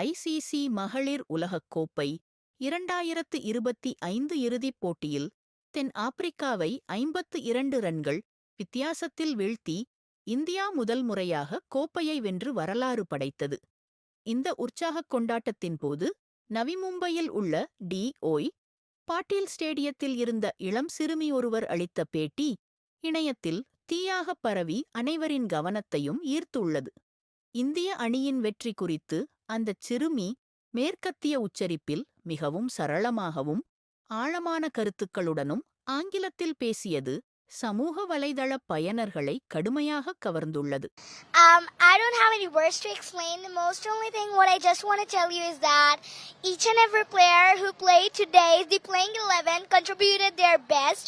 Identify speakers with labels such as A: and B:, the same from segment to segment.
A: ICC மகளிர் உலகக் கோப்பை இரண்டாயிரத்து இருபத்தி ஐந்து இறுதிப் போட்டியில் தென் ஆப்பிரிக்காவை ஐம்பத்து இரண்டு ரன்கள் வித்தியாசத்தில் வீழ்த்தி இந்தியா முதல் முறையாக கோப்பையை வென்று வரலாறு படைத்தது. இந்த உற்சாகக் கொண்டாட்டத்தின் போது நவி மும்பையில் உள்ள டி ஓய் பாட்டீல் ஸ்டேடியத்தில் இருந்த இளம் சிறுமி ஒருவர் அளித்த பேட்டி இணையத்தில் தீயாகப் பரவி அனைவரின் கவனத்தையும் ஈர்த்துள்ளது. இந்திய அணியின் வெற்றி குறித்து அந்தச் சிறுமி மேற்கத்திய உச்சரிப்பில் மிகவும் சரளமாகவும் ஆழமான கருத்துக்களுடனும் ஆங்கிலத்தில் பேசியது சமூக வலைதள பயனர்களை கடுமையாக கவர்ந்துள்ளது
B: Um, I don't have any words to explain. The most only thing what I just want to tell you is that each and every player who played today, the playing 11, contributed their best.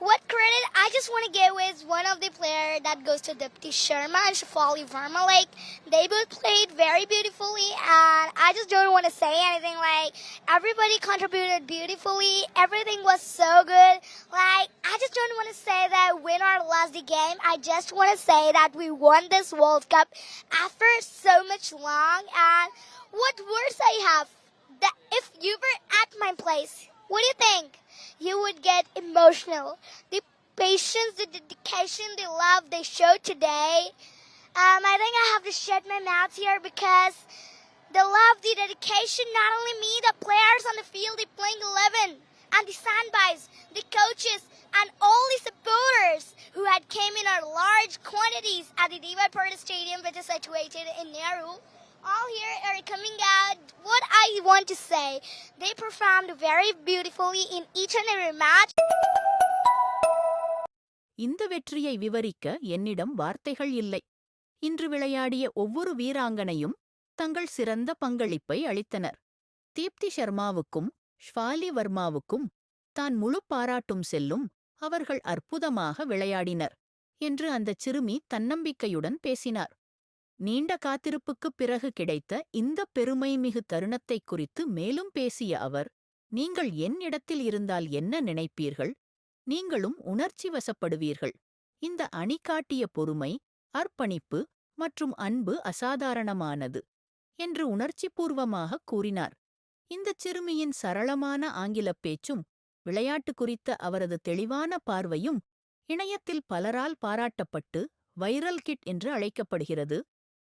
B: What credit I just want to give is one of the player that goes to Dipti Sharma and Shafali Verma. Like they both played very beautifully, and I just don't want to say anything. Like everybody contributed beautifully. Everything was so good. Like I just don't want to say that win or lost the game. I just want to say that we won this World Cup after so much long. And what words I have? That if you were at my place, what do you think? You would get emotional. The patience, the dedication, the love they showed today. Um, I think I have to shut my mouth here because the love, the dedication, not only me, the players on the field, the playing 11, and the sandbys, the coaches, and all the supporters who had came in our large quantities at the Diva Purdy Stadium, which is situated in Nehru. All here are coming out. What I want to say, they performed very beautifully in each and every match.
A: இந்த வெற்றியை விவரிக்க என்னிடம் வார்த்தைகள் இல்லை இன்று விளையாடிய ஒவ்வொரு வீராங்கனையும் தங்கள் சிறந்த பங்களிப்பை அளித்தனர் தீப்தி சர்மாவுக்கும் ஷ்வாலி வர்மாவுக்கும் தான் முழு பாராட்டும் செல்லும் அவர்கள் அற்புதமாக விளையாடினர் என்று அந்தச் சிறுமி தன்னம்பிக்கையுடன் பேசினார் நீண்ட காத்திருப்புக்குப் பிறகு கிடைத்த இந்த பெருமைமிகு தருணத்தைக் குறித்து மேலும் பேசிய அவர் நீங்கள் என் இடத்தில் இருந்தால் என்ன நினைப்பீர்கள்? நீங்களும் உணர்ச்சி வசப்படுவீர்கள். இந்த அணி காட்டிய பொறுமை அர்ப்பணிப்பு மற்றும் அன்பு அசாதாரணமானது என்று உணர்ச்சிபூர்வமாக கூறினார். இந்தச் சிறுமியின் சரளமான ஆங்கிலப் பேச்சும் விளையாட்டு குறித்த அவரது தெளிவான பார்வையும் இணையத்தில் பலரால் பாராட்டப்பட்டு வைரல் கிட் என்று அழைக்கப்படுகிறது.